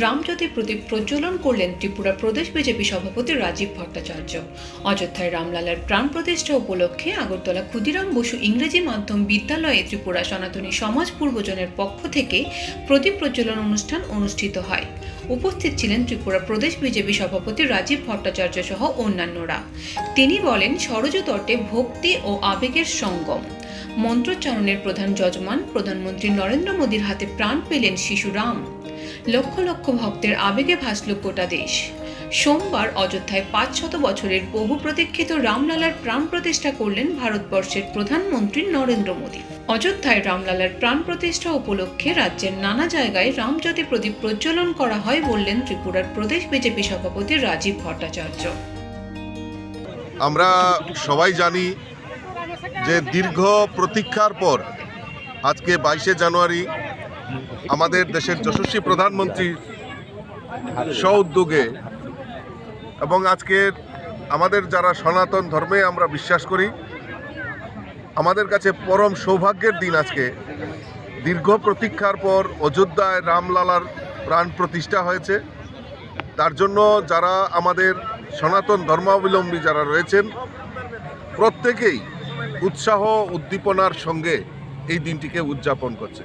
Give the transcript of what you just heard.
রামজ্যোতি প্রতীক প্রজ্বলন করলেন ত্রিপুরা প্রদেশ বিজেপি সভাপতি রাজীব ভট্টাচার্য। অযোধ্যায় রামলালার প্রাণ প্রতিষ্ঠা উপলক্ষে আগরতলা ক্ষুদিরাম বসু ইংরেজি মাধ্যম বিদ্যালয়ে ত্রিপুরা সনাতনী সমাজ পূর্বজনের পক্ষ থেকে প্রদীপ প্রজ্বলন অনুষ্ঠান অনুষ্ঠিত হয়। উপস্থিত ছিলেন ত্রিপুরা প্রদেশ বিজেপি সভাপতি রাজীব ভট্টাচার্য সহ অন্যান্যরা। তিনি বলেন সরজ তটে ভক্তি ও আবেগের সঙ্গম। মন্ত্রোচ্চারণের প্রধান যজমান প্রধানমন্ত্রী নরেন্দ্র মোদীর হাতে প্রাণ পেলেন শিশু রাম লক্ষ লক্ষ ভক্তের আবেগে ভাসল গোটা দেশ। সোমবার অযোধ্যায় পাঁচ শত বছরের বহু প্রতীক্ষিত রামলালার প্রাণ প্রতিষ্ঠা করলেন ভারতবর্ষের প্রধানমন্ত্রী নরেন্দ্র মোদী। অযোধ্যায় রামলালার প্রাণ প্রতিষ্ঠা উপলক্ষে রাজ্যের নানা জায়গায় রামজ্যোতি প্রদীপ প্রজ্বলন করা হয় বললেন ত্রিপুরার প্রদেশ বিজেপি সভাপতি রাজীব ভট্টাচার্য। আমরা সবাই জানি যে দীর্ঘ প্রতীক্ষার পর আজকে বাইশে জানুয়ারি আমাদের দেশের যশস্বী প্রধানমন্ত্রী স্ব উদ্যোগে এবং আজকে আমাদের যারা সনাতন ধর্মে আমরা বিশ্বাস করি, আমাদের কাছে পরম সৌভাগ্যের দিন আজকে। দীর্ঘ প্রতীক্ষার পর অযোধ্যায় রামলালার প্রাণ প্রতিষ্ঠা হয়েছে। তার জন্য যারা আমাদের সনাতন ধর্মাবলম্বী যারা রয়েছেন, প্রত্যেকেই উৎসাহ, উদ্দীপনার সঙ্গে এই দিনটিকে উদযাপন করছে।